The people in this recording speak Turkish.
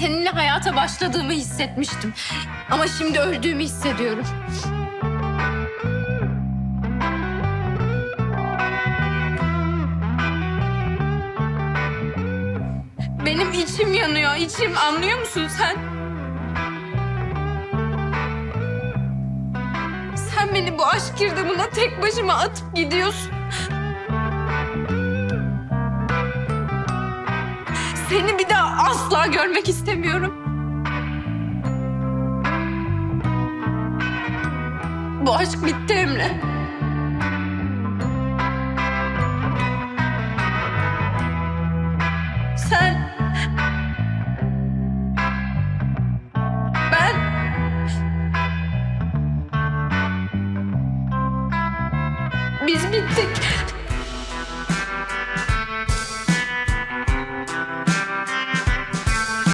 seninle hayata başladığımı hissetmiştim. Ama şimdi öldüğümü hissediyorum. Benim içim yanıyor, içim. Anlıyor musun sen? Sen beni bu aşk girdabına tek başıma atıp gidiyorsun. Seni bir daha asla görmek istemiyorum. Bu aşk bitti Emre. Sen... Ben... Biz bittik.